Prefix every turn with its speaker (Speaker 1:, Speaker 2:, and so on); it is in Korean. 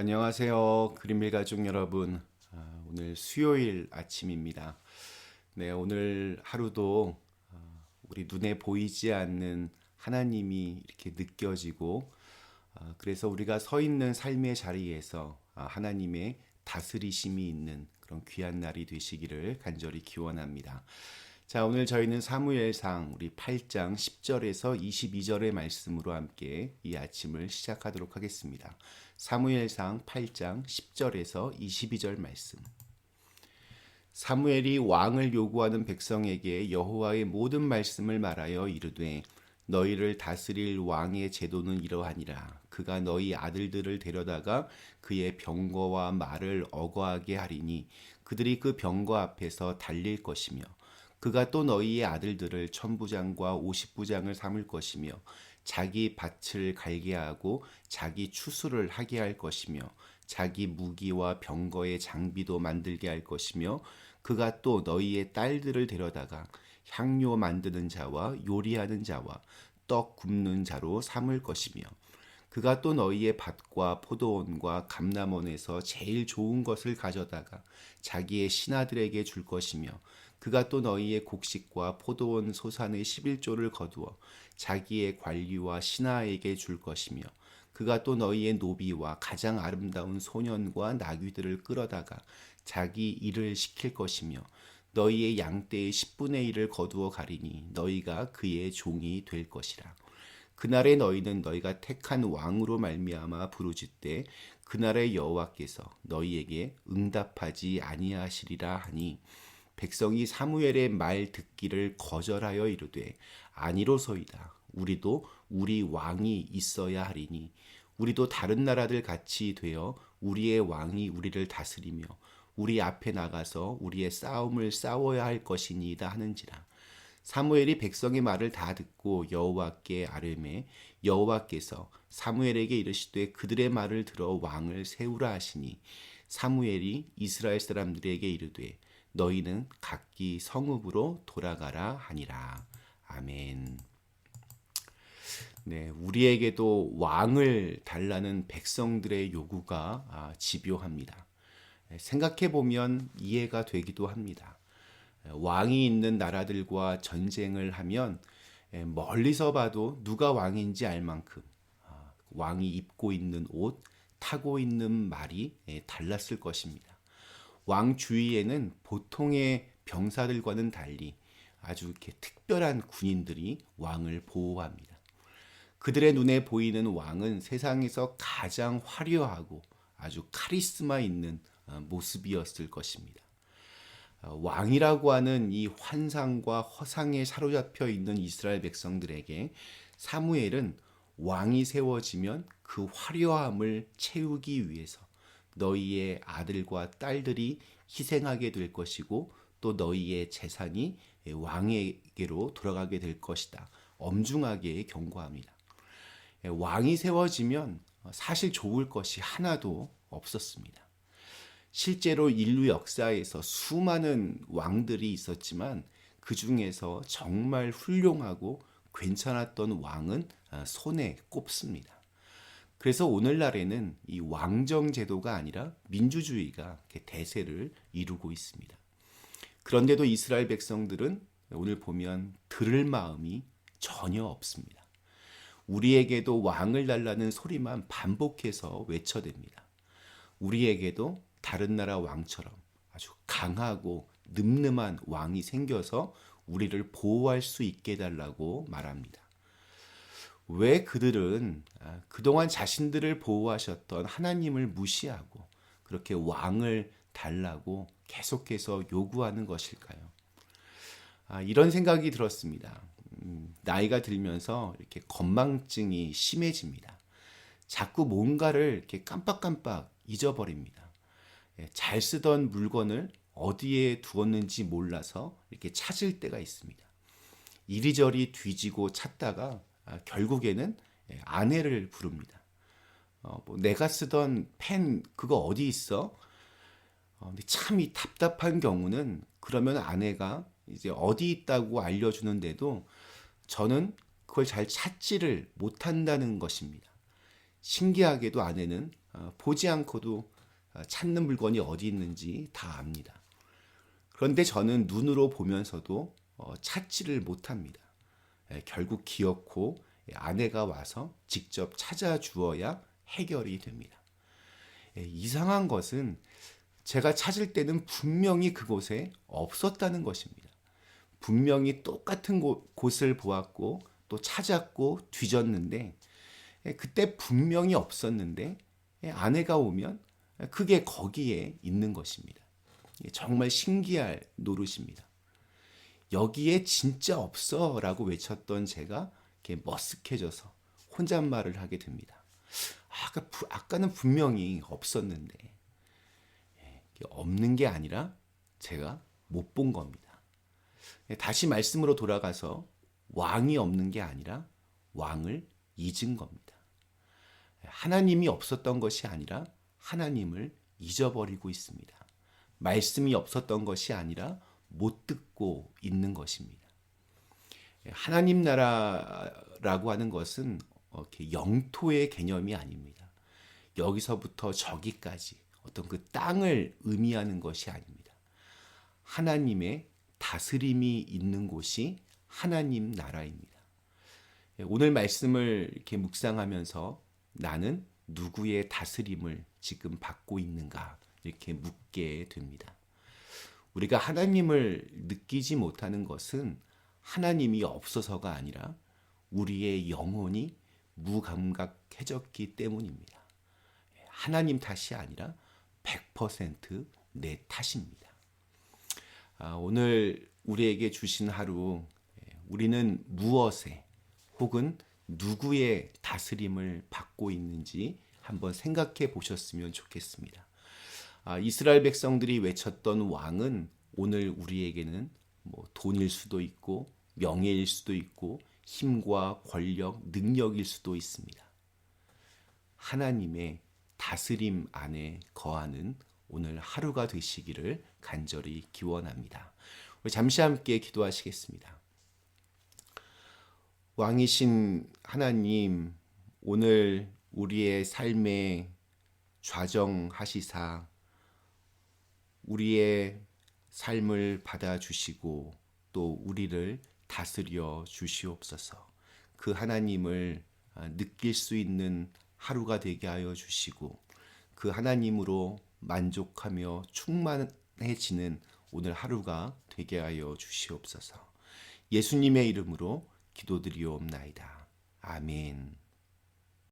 Speaker 1: 안녕하세요. 그린빌 가족 여러분. 아, 오늘 수요일 아침입니다. 네, 오늘 하루도 아, 우리 눈에 보이지 않는 하나님이 이렇게 느껴지고 아, 그래서 우리가 서 있는 삶의 자리에서 아, 하나님의 다스리심이 있는 그런 귀한 날이 되시기를 간절히 기원합니다. 자, 오늘 저희는 사무엘상 우리 8장 10절에서 22절의 말씀으로 함께 이 아침을 시작하도록 하겠습니다. 사무엘상 8장 10절에서 22절 말씀. 사무엘이 왕을 요구하는 백성에게 여호와의 모든 말씀을 말하여 이르되 너희를 다스릴 왕의 제도는 이러하니라 그가 너희 아들들을 데려다가 그의 병거와 말을 어거하게 하리니 그들이 그 병거 앞에서 달릴 것이며 그가 또 너희의 아들들을 천부장과 오십부장을 삼을 것이며 자기 밭을 갈게 하고 자기 추수를 하게 할 것이며 자기 무기와 병거의 장비도 만들게 할 것이며 그가 또 너희의 딸들을 데려다가 향료 만드는 자와 요리하는 자와 떡 굽는 자로 삼을 것이며 그가 또 너희의 밭과 포도원과 감남원에서 제일 좋은 것을 가져다가 자기의 신하들에게 줄 것이며 그가 또 너희의 곡식과 포도원 소산의 11조를 거두어 자기의 관리와 신하에게 줄 것이며 그가 또 너희의 노비와 가장 아름다운 소년과 나귀들을 끌어다가 자기 일을 시킬 것이며 너희의 양떼의 10분의 1을 거두어 가리니 너희가 그의 종이 될 것이라. 그날에 너희는 너희가 택한 왕으로 말미암아 부르짖되 그날의 여호와께서 너희에게 응답하지 아니하시리라 하니 백성이 사무엘의 말 듣기를 거절하여 이르되 아니로소이다. 우리도 우리 왕이 있어야 하리니 우리도 다른 나라들 같이 되어 우리의 왕이 우리를 다스리며 우리 앞에 나가서 우리의 싸움을 싸워야 할 것이니이다 하는지라. 사무엘이 백성의 말을 다 듣고 여호와께 아뢰매 여호와께서 사무엘에게 이르시되 그들의 말을 들어 왕을 세우라 하시니 사무엘이 이스라엘 사람들에게 이르되 너희는 각기 성읍으로 돌아가라 하니라 아멘. 네, 우리에게도 왕을 달라는 백성들의 요구가 아, 집요합니다. 생각해 보면 이해가 되기도 합니다. 왕이 있는 나라들과 전쟁을 하면 멀리서 봐도 누가 왕인지 알 만큼 아, 왕이 입고 있는 옷, 타고 있는 말이 달랐을 것입니다. 왕 주위에는 보통의 병사들과는 달리 아주 이렇게 특별한 군인들이 왕을 보호합니다. 그들의 눈에 보이는 왕은 세상에서 가장 화려하고 아주 카리스마 있는 어, 모습이었을 것입니다. 어, 왕이라고 하는 이 환상과 허상에 사로잡혀 있는 이스라엘 백성들에게 사무엘은 왕이 세워지면 그 화려함을 채우기 위해서 너희의 아들과 딸들이 희생하게 될 것이고 또 너희의 재산이 왕에게로 돌아가게 될 것이다. 엄중하게 경고합니다. 왕이 세워지면 사실 좋을 것이 하나도 없었습니다. 실제로 인류 역사에서 수많은 왕들이 있었지만 그 중에서 정말 훌륭하고 괜찮았던 왕은 손에 꼽습니다. 그래서 오늘날에는 이 왕정 제도가 아니라 민주주의가 대세를 이루고 있습니다. 그런데도 이스라엘 백성들은 오늘 보면 들을 마음이 전혀 없습니다. 우리에게도 왕을 달라는 소리만 반복해서 외쳐댑니다. 우리에게도 다른 나라 왕처럼 아주 강하고 늠름한 왕이 생겨서 우리를 보호할 수 있게 해달라고 말합니다. 왜 그들은 아, 그동안 자신들을 보호하셨던 하나님을 무시하고 그렇게 왕을 달라고 계속해서 요구하는 것일까요? 아, 이런 생각이 들었습니다. 음, 나이가 들면서 이렇게 건망증이 심해집니다. 자꾸 뭔가를 이렇게 깜빡깜빡 잊어버립니다. 예, 잘 쓰던 물건을 어디에 두었는지 몰라서 이렇게 찾을 때가 있습니다. 이리저리 뒤지고 찾다가 아, 결국에는 예, 아내를 부릅니다. 어, 뭐 내가 쓰던 펜 그거 어디 있어? 어, 근데 참 이 답답한 경우는 그러면 아내가 이제 어디 있다고 알려주는데도 저는 그걸 잘 찾지를 못한다는 것입니다. 신기하게도 아내는 어, 보지 않고도 어, 찾는 물건이 어디 있는지 다 압니다. 그런데 저는 눈으로 보면서도 어, 찾지를 못합니다. 예, 결국 기어코 아내가 와서 직접 찾아주어야 해결이 됩니다. 예, 이상한 것은 제가 찾을 때는 분명히 그곳에 없었다는 것입니다. 분명히 똑같은 곳, 곳을 보았고 또 찾았고 뒤졌는데 예, 그때 분명히 없었는데 예, 아내가 오면 그게 거기에 있는 것입니다. 예, 정말 신기할 노릇입니다. 여기에 진짜 없어 라고 외쳤던 제가 이렇게 머쓱해져서 혼잣말을 하게 됩니다. 아까 부- 아까는 분명히 없었는데 예, 없는 게 아니라 제가 못 본 겁니다. 예, 다시 말씀으로 돌아가서 왕이 없는 게 아니라 왕을 잊은 겁니다. 예, 하나님이 없었던 것이 아니라 하나님을 잊어버리고 있습니다. 말씀이 없었던 것이 아니라 못 듣고 있는 것입니다. 예, 하나님 나라라고 하는 것은 영토의 개념이 아닙니다. 여기서부터 저기까지 어떤 그 땅을 의미하는 것이 아닙니다. 하나님의 다스림이 있는 곳이 하나님 나라입니다. 예, 오늘 말씀을 이렇게 묵상하면서 나는 누구의 다스림을 지금 받고 있는가 이렇게 묻게 됩니다. 우리가 하나님을 느끼지 못하는 것은 하나님이 없어서가 아니라 우리의 영혼이 무감각해졌기 때문입니다. 하나님 탓이 아니라 100%내 탓입니다. 아, 오늘 우리에게 주신 하루, 예, 우리는 무엇에 혹은 누구의 다스림을 받고 있는지 한번 생각해 보셨으면 좋겠습니다. 아, 이스라엘 백성들이 외쳤던 왕은 오늘 우리에게는 뭐 돈일 수도 있고 명예일 수도 있고 힘과 권력, 능력일 수도 있습니다. 하나님의 다스림 안에 거하는 오늘 하루가 되시기를 간절히 기원합니다. 잠시 함께 기도하시겠습니다. 왕이신 하나님, 오늘 우리의 삶에 좌정하시사 우리의 삶을 받아주시고 또 우리를 다스려 주시옵소서. 그 하나님을 아, 느낄 수 있는 하루가 되게 하여 주시고 그 하나님으로 만족하며 충만해지는 오늘 하루가 되게 하여 주시옵소서. 예수님의 이름으로 기도드리옵나이다. 아멘.